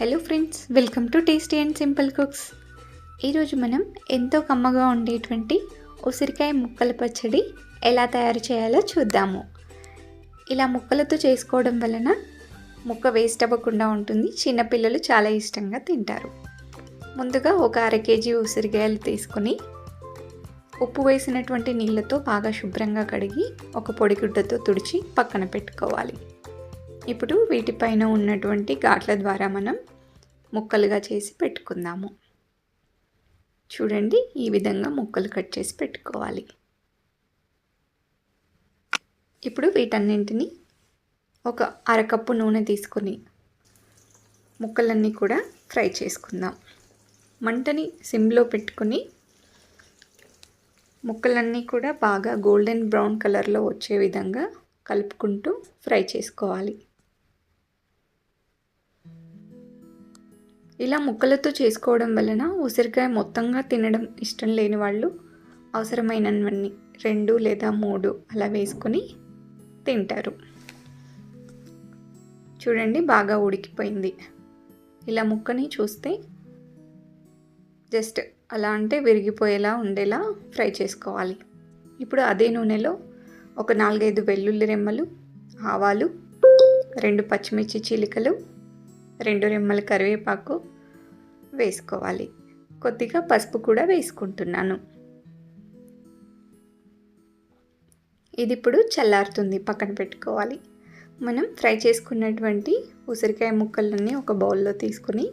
Hello friends welcome to tasty and simple cooks ఈరోజు మనం ఎంతో కమ్మగా ఉండేటువంటి ఉసిరికాయ ముక్కల పచ్చడి ఎలా తయారు చేయాలో చూద్దాము. ఇలా ముక్కలతో చేసుకోవడం వలన ముక్క వేస్ట్ అవ్వకుండా ఉంటుంది. చిన్నపిల్లలు చాలా ఇష్టంగా తింటారు. ముందుగా ఒక అర కేజీ ఉసిరికాయలు తీసుకొని ఉప్పు వేసినటువంటి నీళ్ళతో బాగా శుభ్రంగా కడిగి ఒక పొడిగుడ్డతో తుడిచి పక్కన పెట్టుకోవాలి. ఇప్పుడు వీటిపైన ఉన్నటువంటి ఘాట్ల ద్వారా మనం ముక్కలుగా చేసి పెట్టుకుందాము. చూడండి ఈ విధంగా ముక్కలు కట్ చేసి పెట్టుకోవాలి. ఇప్పుడు వీటన్నింటిని ఒక అరకప్పు నూనె తీసుకొని ముక్కలన్నీ కూడా ఫ్రై చేసుకుందాం. మంటని సిమ్లో పెట్టుకుని ముక్కలన్నీ కూడా బాగా గోల్డెన్ బ్రౌన్ కలర్లో వచ్చే విధంగా కలుపుకుంటూ ఫ్రై చేసుకోవాలి. ఇలా ముక్కలతో చేసుకోవడం వలన ఉసిరికాయ మొత్తంగా తినడం ఇష్టం లేని వాళ్ళు అవసరమైనవన్నీ రెండు లేదా మూడు అలా వేసుకొని తింటారు. చూడండి బాగా ఉడికిపోయింది. ఇలా ముక్కని చూస్తే జస్ట్ అలా అంటే విరిగిపోయేలా ఉండేలా ఫ్రై చేసుకోవాలి. ఇప్పుడు అదే నూనెలో ఒక నాలుగైదు వెల్లుల్లి రెమ్మలు ఆవాలు రెండు పచ్చిమిర్చి చీలికలు రెండు రెమ్మల కరివేపాకు వేసుకోవాలి. కొద్దిగా పసుపు కూడా వేసుకుంటున్నాను. ఇది ఇప్పుడు చల్లారుతుంది పక్కన పెట్టుకోవాలి. మనం ఫ్రై చేసుకున్నటువంటి ఉసిరికాయ ముక్కలన్నీ ఒక బౌల్లో తీసుకుని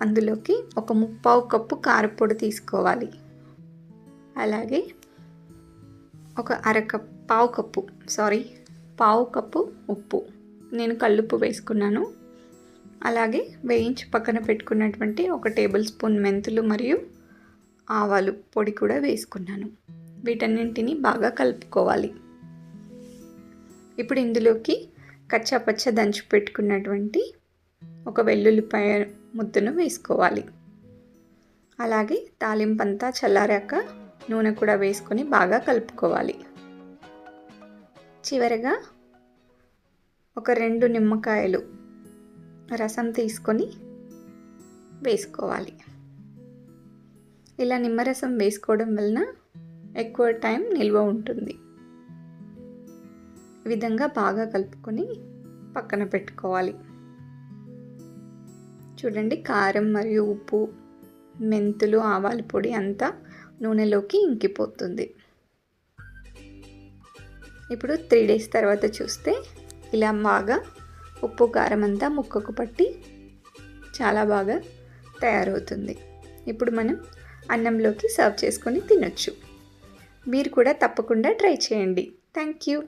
అందులోకి ఒక ముప్పావు కప్పు కారపొడి తీసుకోవాలి. అలాగే ఒక అర కప్ పావు కప్పు సారీ పావు కప్పు ఉప్పు. నేను కల్లుప్పు వేసుకున్నాను. అలాగే వేయించి పక్కన పెట్టుకున్నటువంటి ఒక టేబుల్ స్పూన్ మెంతులు మరియు ఆవాలు పొడి కూడా వేసుకున్నాను. వీటన్నింటిని బాగా కలుపుకోవాలి. ఇప్పుడు ఇందులోకి కచ్చాపచ్చ దంచి పెట్టుకున్నటువంటి ఒక వెల్లుల్లిపాయ ముద్దను వేసుకోవాలి. అలాగే తాలింపంతా చల్లారాక నూనె కూడా వేసుకొని బాగా కలుపుకోవాలి. చివరగా ఒక రెండు నిమ్మకాయలు రసం తీసుకొని వేసుకోవాలి. ఇలా నిమ్మరసం వేసుకోవడం వలన ఎక్కువ టైం నిల్వ ఉంటుంది. ఈ విధంగా బాగా కలుపుకొని పక్కన పెట్టుకోవాలి. చూడండి కారం మరియు ఉప్పు మెంతులు ఆవాల పొడి అంతా నూనెలోకి ఇంకిపోతుంది. ఇప్పుడు త్రీ డేస్ తర్వాత చూస్తే ఇలా బాగా ఉప్పు కారం అంతా ముక్కకు పట్టి చాలా బాగా తయారవుతుంది. ఇప్పుడు మనం అన్నంలోకి సర్వ్ చేసుకొని తినొచ్చు. మీరు కూడా తప్పకుండా ట్రై చేయండి. Thank you.